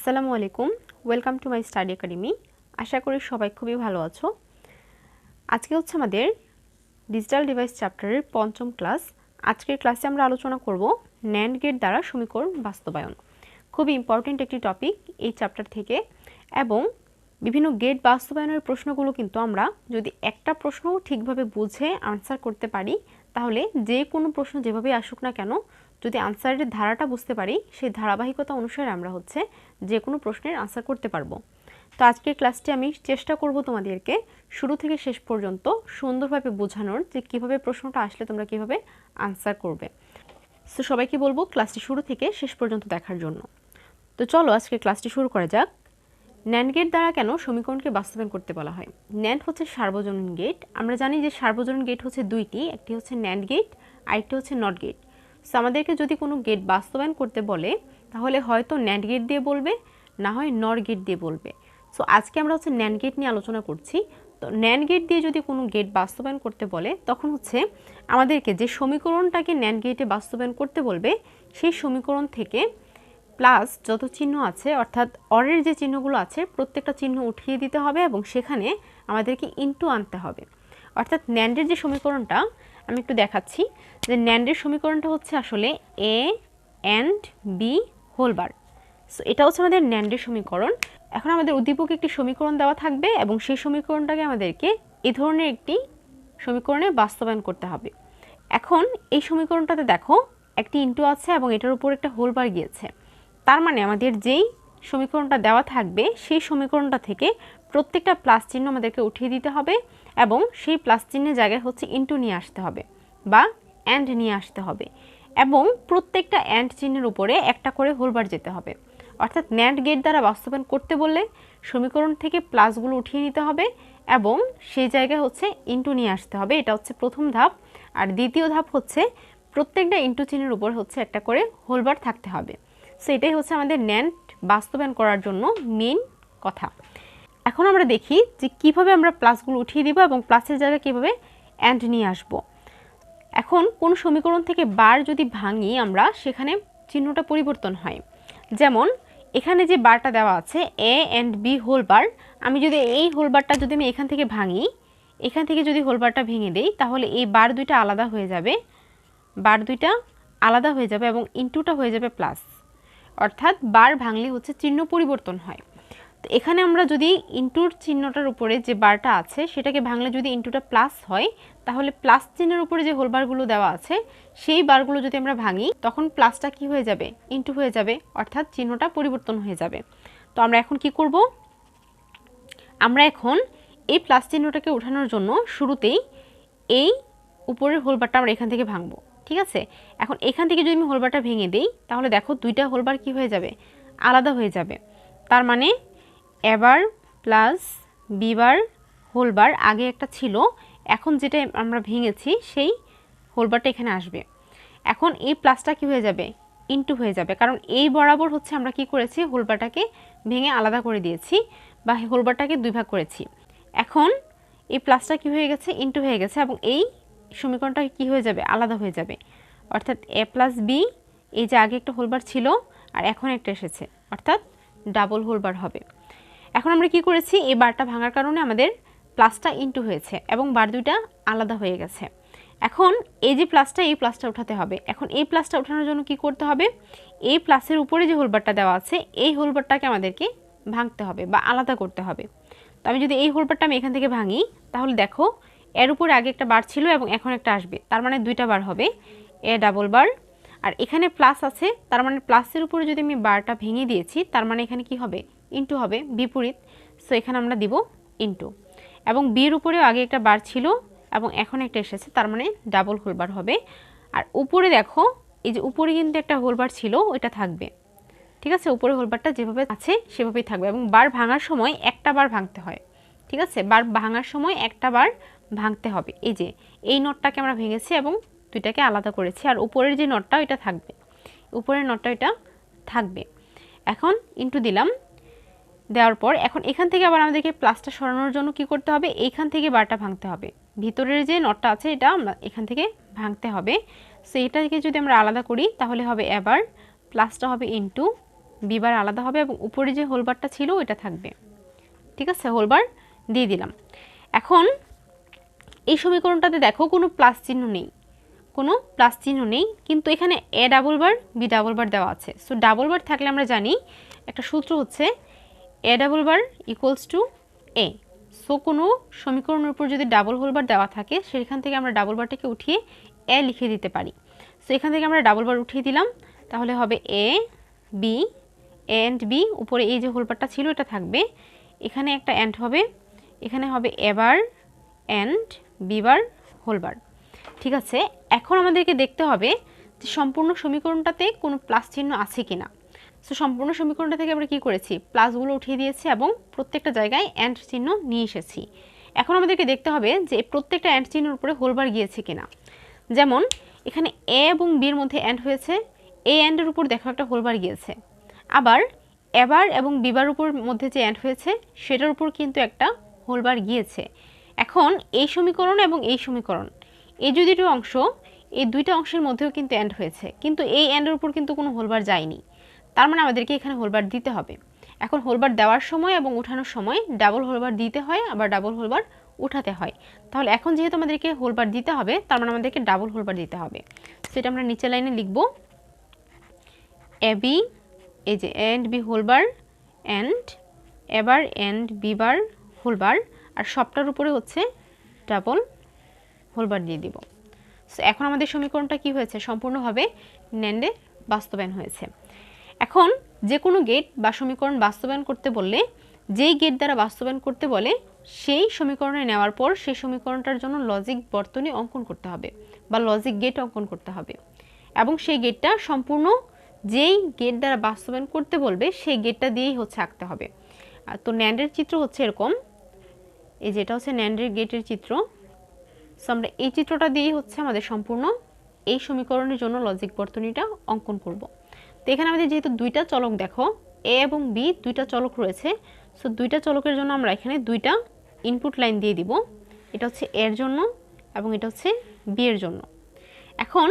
আসসালামু আলাইকুম। Welcome to my study academy আশা করি সবাই খুবই ভালো আছো। আজকে হচ্ছে আমাদের ডিজিটাল ডিভাইস চ্যাপ্টারের পঞ্চম ক্লাস আজকের ক্লাসে আমরা আলোচনা করব ন্যান্ড গেট দ্বারা সমীকরণ বাস্তবায়ন। খুবই ইম্পর্টেন্ট একটি টপিক এই চ্যাপ্টার থেকে এবং বিভিন্ন গেট বাস্তবায়নের প্রশ্নগুলো কিন্তু আমরা যদি একটা প্রশ্ন ঠিকভাবে বুঝে আনসার করতে পারি, তাহলে যে কোনো প্রশ্ন যেভাবে আসুক না কেন যদি আনসারের ধারাটা বুঝতে পারি, সেই ধারাবাহিকতা অনুসারে আমরা হচ্ছে যে কোনো প্রশ্নের আনসার করতে পারব। তো আজকের ক্লাসটি আমি চেষ্টা করব তোমাদেরকে শুরু থেকে শেষ পর্যন্ত সুন্দরভাবে বোঝানোর যে কীভাবে প্রশ্নটা আসলে তোমরা কীভাবে আনসার করবে। তো সবাইকে বলব ক্লাসটি শুরু থেকে শেষ পর্যন্ত দেখার জন্য। তো চলো আজকে ক্লাসটি শুরু করা যাক। ন্যান্ড গেট দ্বারা কেন সমীকরণকে বাস্তবায়ন করতে বলা হয়? ন্যান্ড হচ্ছে সার্বজনীন গেট আমরা জানি যে সার্বজনীন গেট হচ্ছে দুইটি, একটি হচ্ছে ন্যান্ড গেট আরেকটি হচ্ছে নট গেট সো আমাদেরকে যদি কোনো গেট বাস্তবায়ন করতে বলে, তাহলে হয়তো ন্যান্ড গেট দিয়ে বলবে, না হয় নর গেট দিয়ে বলবে। সো আজকে আমরা হচ্ছে ন্যান্ড গেট নিয়ে আলোচনা করছি। তো ন্যান্ড গেট দিয়ে যদি কোনো গেট বাস্তবায়ন করতে বলে, তখন হচ্ছে আমাদেরকে যে সমীকরণটাকে ন্যান্ড গেটে বাস্তবায়ন করতে বলবে, সেই সমীকরণ থেকে প্লাস যত চিহ্ন আছে, অর্থাৎ অরের যে চিহ্নগুলো আছে, প্রত্যেকটা চিহ্ন উঠিয়ে দিতে হবে এবং সেখানে আমাদেরকে ইনটু আনতে হবে। অর্থাৎ ন্যান্ডের যে সমীকরণটা আমি একটু দেখাচ্ছি যে ন্যান্ডের সমীকরণটা হচ্ছে আসলে A and B whole bar so এটা হচ্ছে আমাদের ন্যান্ডের সমীকরণ। এখন আমাদের উদ্দীপকে একটি সমীকরণ দেওয়া থাকবে এবং সেই সমীকরণটাকে আমাদেরকে এ ধরনের একটি সমীকরণে বাস্তবায়ন করতে হবে। এখন এই সমীকরণটাতে দেখো একটি ইন্টু আছে এবং এটার উপর একটা হোলবার গিয়েছে। তার মানে আমাদের যেই সমীকরণটা দেওয়া থাকবে সেই সমীকরণটা থেকে প্রত্যেকটা প্লাস চিহ্ন আমাদেরকে উঠিয়ে দিতে হবে। এবং সেই প্লাস চিহ্নের জায়গায় হচ্ছে ইন্টু নিয়ে আসতে হবে বা অ্যান্ড নিয়ে আসতে হবে এবং প্রত্যেকটা অ্যান্ড চিহ্নের উপরে একটা করে হোলবার যেতে হবে। অর্থাৎ ন্যান্ড গেট দ্বারা বাস্তবায়ন করতে বললে সমীকরণ থেকে প্লাসগুলো উঠিয়ে নিতে হবে এবং সেই জায়গায় হচ্ছে ইন্টু নিয়ে আসতে হবে, এটা হচ্ছে প্রথম ধাপ। আর দ্বিতীয় ধাপ হচ্ছে প্রত্যেকটা ইন্টু চিহ্নের উপর হচ্ছে একটা করে হোলবার থাকতে হবে। সো এটাই হচ্ছে আমাদের ন্যান্ড বাস্তবায়ন করার জন্য মেন কথা। এখন আমরা দেখি যে কীভাবে আমরা প্লাসগুলো উঠিয়ে দিব এবং প্লাসের জায়গায় কীভাবে অ্যান্ড নিয়ে আসব। এখন কোন সমীকরণ থেকে বার যদি ভাঙি আমরা, সেখানে চিহ্নটা পরিবর্তন হয়। যেমন, এখানে যে বারটা দেওয়া আছে A and B whole bar আমি যদি এই হোল বারটা যদি আমি এখান থেকে ভাঙি, এখান থেকে যদি হোল বারটা ভেঙে দেই, তাহলে এই বার দুইটা আলাদা হয়ে যাবে। বার দুইটা আলাদা হয়ে যাবে এবং ইনটুটা হয়ে যাবে প্লাস অর্থাৎ বার ভাঙলে হচ্ছে চিহ্ন পরিবর্তন হয়। এখানে আমরা যদি ইন্টুর চিহ্নটার উপরে যে বারটা আছে, সেটাকে ভাঙলে যদি ইন্টুটা প্লাস হয়, তাহলে প্লাস চিহ্নের উপরে যে হোলবারগুলো দেওয়া আছে, সেই বারগুলো যদি আমরা ভাঙি, তখন প্লাসটা কি হয়ে যাবে? ইন্টু হয়ে যাবে, অর্থাৎ চিহ্নটা পরিবর্তন হয়ে যাবে। তো আমরা এখন কি করব? আমরা এখন এই প্লাস চিহ্নটাকে উঠানোর জন্য শুরুতেই এই উপরের হোলবারটা আমরা এখান থেকে ভাঙবো, ঠিক আছে? এখন এখান থেকে যদি আমি হোলবারটা ভেঙে দিই, তাহলে দেখো দুইটা হোলবার কি হয়ে যাবে? আলাদা হয়ে যাবে। তার মানে এবার প্লাস বিবার হোলবার আগে একটা ছিল। এখন যেটা আমরা ভেঙেছি সেই হোলবারটা এখানে আসবে। এখন এই প্লাসটা কি হয়ে যাবে? ইনটু হয়ে যাবে। কারণ এই বরাবর হচ্ছে আমরা কি করেছি? হোলবারটাকে ভেঙে আলাদা করে দিয়েছি বা হোলবারটাকে দুই ভাগ করেছি। এখন এই প্লাসটা কি হয়ে গেছে? ইনটু হয়ে গেছে এবং এই সমীকরণটা কি হয়ে যাবে? আলাদা হয়ে যাবে। অর্থাৎ এ প্লাস বি এই যে আগে একটা হোলবার ছিল আর এখন একটা এসেছে। অর্থাৎ ডাবল হোলবার হবে। এখন আমরা কি করেছি? এই বারটা ভাঙার কারণে আমাদের প্লাসটা ইনটু হয়েছে এবং বার দুইটা আলাদা হয়ে গেছে। এখন এই যে প্লাসটা, এই প্লাসটা উঠাতে হবে। এখন এই প্লাসটা ওঠানোর জন্য কি করতে হবে? এই প্লাসের উপরে যে হোলবারটা দেওয়া আছে, এই হোলবারটাকে আমাদেরকে ভাঙতে হবে বা আলাদা করতে হবে। তো আমি যদি এই হোলবারটা আমি এখান থেকে ভাঙি, তাহলে দেখো, এর উপরে আগে একটা বার ছিল এবং এখন একটা আসবে। তার মানে দুইটা বার হবে। এ ডাবল বার আর এখানে প্লাস আছে, তার মানে প্লাসের উপরে যদি আমি বারটা ভেঙে দিয়েছি, তার মানে এখানে কি হবে? ইন্টু হবে বিপরীত সো এখানে আমরা দিব ইন্টু এবং বিয়ের উপরেও আগে একটা বার ছিল এবং এখন একটা এসেছে, তার মানে ডাবল হোলবার হবে। আর উপরে দেখো, এই যে উপরে কিন্তু একটা হোলবার ছিল, ওইটা থাকবে। ঠিক আছে? উপরে হোলবারটা যেভাবে আছে, সেভাবেই থাকবে। এবং বার ভাঙার সময় একটা বার ভাঙতে হয়। ঠিক আছে? বার ভাঙার সময় একটা বার ভাঙতে হবে। এই যে, এই নটটাকে আমরা ভেঙেছি এবং দুইটাকে আলাদা করেছি। আর উপরের যে নটটা, ওইটা থাকবে। উপরের নটটা, ওইটা থাকবে। এখন ইন্টু দিলাম। দেওয়ার পর এখন এখান থেকে আবার আমাদেরকে প্লাসটা সরানোর জন্য কি করতে হবে? এইখান থেকে বারটা ভাঙতে হবে। ভিতরের যে নটটা আছে, এটা আমরা এখান থেকে ভাঙতে হবে। সো এটাকে যদি আমরা আলাদা করি, তাহলে হবে এবার প্লাসটা হবে ইন্টু বিবার আলাদা হবে এবং উপরে যে হোলবারটা ছিল, ওইটা থাকবে। ঠিক আছে? হোলবার দিয়ে দিলাম। এখন এই সমীকরণটাতে দেখো, কোনো প্লাস চিহ্ন নেই। কোনো প্লাস চিহ্ন নেই, কিন্তু এখানে A double bar B double bar দেওয়া আছে। সো ডাবল বার থাকলে আমরা জানি, একটা সূত্র হচ্ছে A double bar equals to A so কোনো সমীকরণের উপর যদি ডাবল হোল বার দেওয়া থাকে, সেখান থেকে আমরা ডাবল বারটাকে উঠিয়ে এ লিখে দিতে পারি। সো এখান থেকে আমরা ডাবল বার উঠিয়ে দিলাম। তাহলে হবে এ বি অ্যান্ড বি উপরে এই যে হোলবারটা ছিল, এটা থাকবে। এখানে একটা অ্যান্ড হবে। এখানে হবে এবার অ্যান্ড বিবার হোলবার ঠিক আছে? এখন আমাদেরকে দেখতে হবে যে সম্পূর্ণ সমীকরণটাতে কোনো প্লাস চিহ্ন আছে কি না সো সম্পূর্ণ সমীকরণটা থেকে আমরা কি করেছি? প্লাসগুলো উঠিয়ে দিয়েছি এবং প্রত্যেকটা জায়গায় অ্যান্ড চিহ্ন নিয়ে এসেছি। এখন আমাদেরকে দেখতে হবে যে প্রত্যেকটা অ্যান্ড চিহ্নের উপরে হোলবার গিয়েছে কিনা। যেমন, এখানে এ এবং বির মধ্যে অ্যান্ড হয়েছে। এ অ্যান্ডের উপর দেখো একটা হোলবার গিয়েছে। আবার, এবার এবং বিবার উপর মধ্যে যে অ্যান্ড হয়েছে, সেটার উপর কিন্তু একটা হোলবার গিয়েছে। এখন, এই সমীকরণ এবং এই সমীকরণ, এই যদি অংশ, এই দুইটা অংশের মধ্যেও কিন্তু অ্যান্ড হয়েছে। কিন্তু এই অ্যান্ডের উপর কিন্তু কোনো হোলবার যায়নি। তার মানে আমাদেরকে এখানে হোলবার দিতে হবে। এখন হোলবার দেওয়ার সময় এবং উঠানোর সময় ডাবল হোলবার দিতে হয়, আবার ডাবল হোলবার উঠাতে হয়। তাহলে এখন যেহেতু আমাদেরকে হোলবার দিতে হবে, তার মানে আমাদেরকে ডাবল হোলবার দিতে হবে। সেটা আমরা নিচের লাইনে লিখব। এ বি এই যে and B whole bar and A bar and B bar whole bar আর সবটার উপরে হচ্ছে ডাবল হোলবার দিয়ে দিব। সো এখন আমাদের সমীকরণটা কি হয়েছে? সম্পূর্ণভাবে ন্যান্ডে বাস্তবায়ন হয়েছে। এখন যে কোনো গেট বা সমীকরণ বাস্তবায়ন করতে বললে, যেই গেট দ্বারা বাস্তবায়ন করতে বলে, সেই সমীকরণে নেওয়ার পর সেই সমীকরণটার জন্য লজিক বর্তনী অঙ্কন করতে হবে বা লজিক গেট অঙ্কন করতে হবে। এবং সেই গেটটা সম্পূর্ণ যেই গেট দ্বারা বাস্তবায়ন করতে বলবে, সেই গেটটা দিয়েই হচ্ছে আঁকতে হবে। তো ন্যান্ডের চিত্র হচ্ছে এরকম। এই যেটা হচ্ছে ন্যান্ডের গেটের চিত্র। সো আমরা এই চিত্রটা দিয়েই হচ্ছে আমাদের সম্পূর্ণ এই সমীকরণের জন্য লজিক বর্তনীটা অঙ্কন করব। তো এখানে আমাদের যেহেতু দুইটা চলক দেখো এ এবং বি দুইটা চলক রয়েছে সো দুইটা চলকের জন্য আমরা এখানে দুইটা ইনপুট লাইন দিয়ে দিব। এটা হচ্ছে এর জন্য এবং এটা হচ্ছে বি এর জন্য। এখন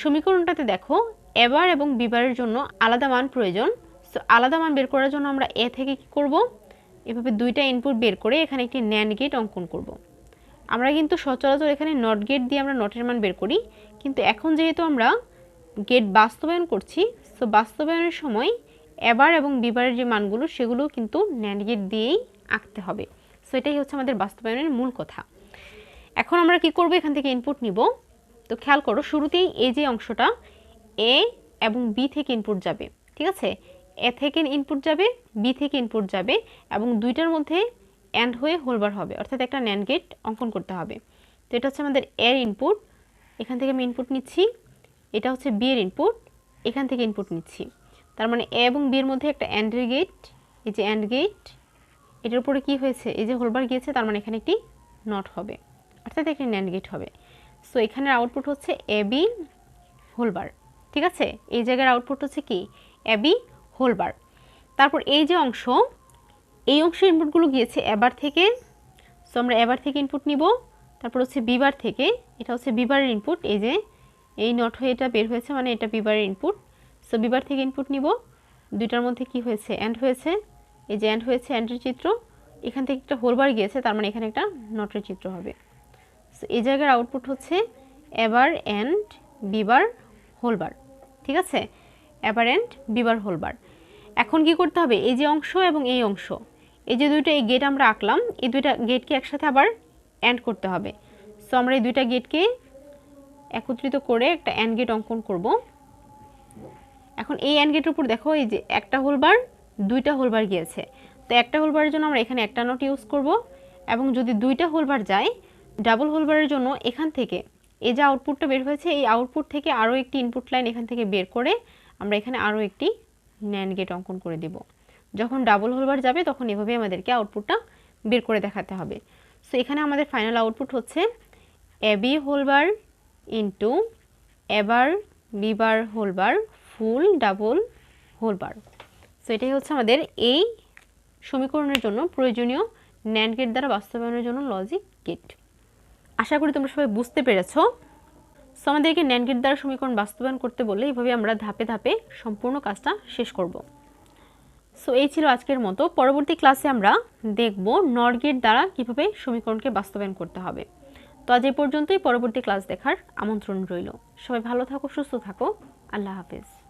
সমীকরণটাতে দেখো এবার এবং বিবারের জন্য আলাদা মান প্রয়োজন সো আলাদা মান বের করার জন্য আমরা এ থেকে কি করব? এভাবে দুইটা ইনপুট বের করে এখানে একটি ন্যান্ড গেট অঙ্কন করব। আমরা কিন্তু সচরাচর এখানে নট গেট দিয়ে আমরা নটের মান বের করি, কিন্তু এখন যেহেতু আমরা গেট বাস্তবায়ন করছি সো বাস্তবায়নের সময় এবার এবং বিবারের যে মানগুলো সেগুলো কিন্তু ন্যান্ড গেট দিয়েই আঁকতে হবে। সো এটাই হচ্ছে আমাদের বাস্তবায়নের মূল কথা। এখন আমরা কি করব? এখান থেকে ইনপুট নিব। তো খেয়াল করো, শুরুতেই এই যে অংশটা এ এবং বি থেকে ইনপুট যাবে, ঠিক আছে? এ থেকে ইনপুট যাবে বি থেকে ইনপুট যাবে এবং দুইটার মধ্যে অ্যান্ড হয়ে হোলবার হবে, অর্থাৎ একটা ন্যান্ড গেট অঙ্কন করতে হবে। তো এটা হচ্ছে আমাদের এর ইনপুট এখান থেকে আমি ইনপুট নিচ্ছি। এটা হচ্ছে বি এর ইনপুট এখান থেকে ইনপুট নিচ্ছি। তার মানে এ এবং বি এর মধ্যে একটা অ্যান্ডের গেট এই যে অ্যান্ড গেট এটার উপরে কি হয়েছে? এই যে হোলবার গিয়েছে, তার মানে এখানে একটি নট হবে। অর্থাৎ একটি ন্যান্ড গেট হবে। সো এখানের আউটপুট হচ্ছে এ বি হোলবার ঠিক আছে? এই জায়গার আউটপুট হচ্ছে কি? এ বি হোলবার তারপর এই যে অংশ, এই অংশের ইনপুটগুলো গিয়েছে এবার থেকে। সো আমরা এবার থেকে ইনপুট নিব। তারপর হচ্ছে বিবার থেকে। এটা হচ্ছে বিবারের ইনপুট এই যে এই নট হয়ে এটা বের হয়েছে মানে এটা বিবারের ইনপুট সো বিবার থেকে ইনপুট নিব। দুইটার মধ্যে কি হয়েছে? অ্যান্ড হয়েছে। এই যে অ্যান্ড হয়েছে অ্যান্ডের চিত্র, এখান থেকে একটা হোলবার গিয়েছে, তার মানে এখানে একটা নটের চিত্র হবে। সো এই জায়গার আউটপুট হচ্ছে এবার অ্যান্ড বিবার হোলবার ঠিক আছে? এবার অ্যান্ড বিবার হোলবার এখন কি করতে হবে? এই যে অংশ এবং এই অংশ, এই যে দুইটা এই গেট আমরা আঁকলাম, এই দুইটা গেটকে একসাথে আবার অ্যান্ড করতে হবে। সো আমরা এই দুইটা গেটকে একত্রিত করে একটা অ্যান্ড গেট অঙ্কন করব। এখন এই অ্যান্ড গেটের উপর দেখো, এই যে একটা হোলবার দুইটা হোলবার গিয়েছে। তো একটা হোলবারের জন্য আমরা এখানে একটা নট ইউজ করব এবং যদি দুইটা হোলবার যায় ডাবল হোলবারের জন্য এখান থেকে এই যে আউটপুটটা বের হয়েছে, এই আউটপুট থেকে আরও একটি ইনপুট লাইন এখান থেকে বের করে আমরা এখানে আরও একটি ন্যান্ড গেট অঙ্কন করে দেব। যখন ডাবল হোলবার যাবে, তখন এভাবে আমাদেরকে আউটপুটটা বের করে দেখাতে হবে। সো এখানে আমাদের ফাইনাল আউটপুট হচ্ছে A B whole bar into A bar, B bar, whole bar, full, double, whole bar. So এটাই হচ্ছে আমাদের এই সমীকরণের জন্য প্রয়োজনীয় ন্যান্ড গেট দ্বারা বাস্তবায়নের জন্য লজিক গেট আশা করি তোমরা সবাই বুঝতে পেরেছ। সো আমাদেরকে ন্যান্ড গেট দ্বারা সমীকরণ বাস্তবায়ন করতে বললে এইভাবে আমরা ধাপে ধাপে সম্পূর্ণ কাজটা শেষ করব। সো এই ছিল আজকের মতো। পরবর্তী ক্লাসে আমরা দেখব নরগেট দ্বারা কীভাবে সমীকরণকে বাস্তবায়ন করতে হবে। তো আজ এই পর্যন্তই। পরবর্তী ক্লাস দেখার আমন্ত্রণ রইল। সবাই ভালো থাকো, সুস্থ থাকো। আল্লাহ হাফিজ।